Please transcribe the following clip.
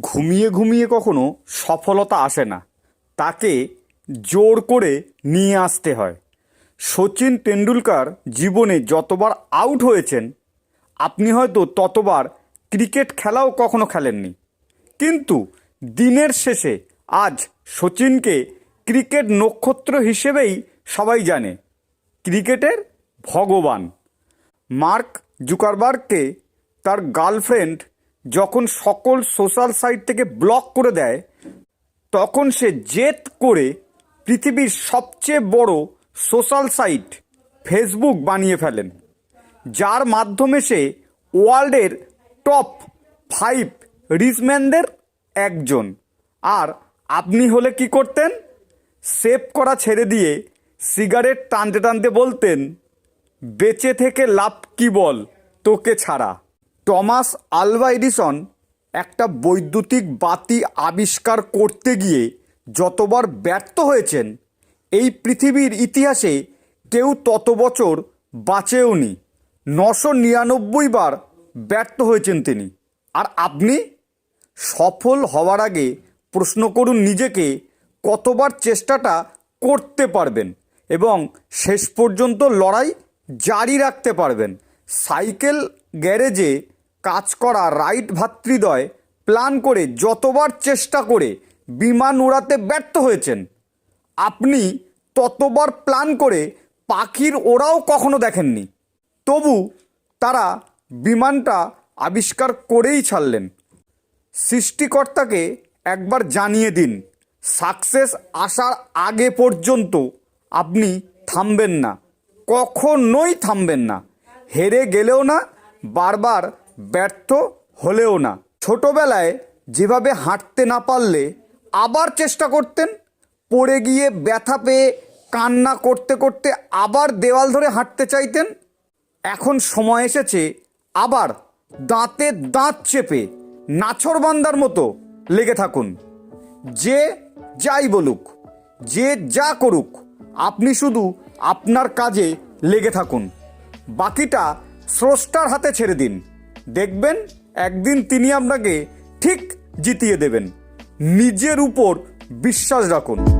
ঘুমিয়ে ঘুমিয়ে কখনো সফলতা আসে না। তাকে জোর করে নিয়ে আসতে হয়। সচিন তেন্ডুলকার জীবনে যতবার আউট হয়েছেন, আপনি হয়তো ততবার ক্রিকেট খেলাও কখনো খেলেননি। কিন্তু দিনের শেষে আজ সচিনকে ক্রিকেট নক্ষত্র হিসেবেই সবাই জানে, ক্রিকেটের ভগবান। মার্ক জুকারবার্গকে তার গার্লফ্রেন্ড যখন সকল সোশ্যাল সাইট থেকে ব্লক করে দেয়, তখন সে জেদ করে পৃথিবীর সবচেয়ে বড় সোশ্যাল সাইট ফেসবুক বানিয়ে ফেলেন, যার মাধ্যমে সে ওয়ার্ল্ডের টপ ফাইভ রিচম্যানদের একজন। আর আপনি হলে কি করতেন? সেভ করা ছেড়ে দিয়ে সিগারেট টানতে টানতে বলতেন, বেঁচে থেকে লাভ কি বল? তোকে ছাড়া। টমাস আলভা এডিসন একটা বৈদ্যুতিক বাতি আবিষ্কার করতে গিয়ে যতবার ব্যর্থ হয়েছেন, এই পৃথিবীর ইতিহাসে কেউ তত বছর বাঁচেওনি নশো নিরানব্বই বার ব্যর্থ হয়েছেন তিনি। আর আপনি? সফল হওয়ার আগে প্রশ্ন করুন নিজেকে, কতবার চেষ্টাটা করতে পারবেন এবং শেষ পর্যন্ত লড়াই জারি রাখতে পারবেন। সাইকেল গ্যারেজে কাজ করা রাইট ভাতৃদ্বয় প্ল্যান করে যতবার চেষ্টা করে বিমান উড়াতে ব্যর্থ হয়েছেন। আপনি ততবার প্ল্যান করে পাখির ওরাও কখনো দেখেননি। তবু তারা বিমানটা আবিষ্কার করেই ছাড়লেন। সৃষ্টিকর্তাকে একবার জানিয়ে দিন, সাকসেস আসার আগে পর্যন্ত আপনি থামবেন না, কখনোই থামবেন না। হেরে গেলেও না, বারবার ব্যর্থ হলেও না। ছোটবেলায় যেভাবে হাঁটতে না পারলে আবার চেষ্টা করতেন, পড়ে গিয়ে ব্যথা পেয়ে কান্না করতে করতে আবার দেওয়াল ধরে হাঁটতে চাইতেন, এখন সময় এসেছে আবার দাঁতে দাঁত চেপে নাছরবান্দার মতো লেগে থাকুন। যে যাই বলুক, যে যা করুক, আপনি শুধু আপনার কাজে লেগে থাকুন। বাকিটা স্রষ্টার হাতে ছেড়ে দিন। দেখবেন একদিন তিনি আপনাকে ঠিক জিতিয়ে দেবেন। নিজের উপর বিশ্বাস রাখুন।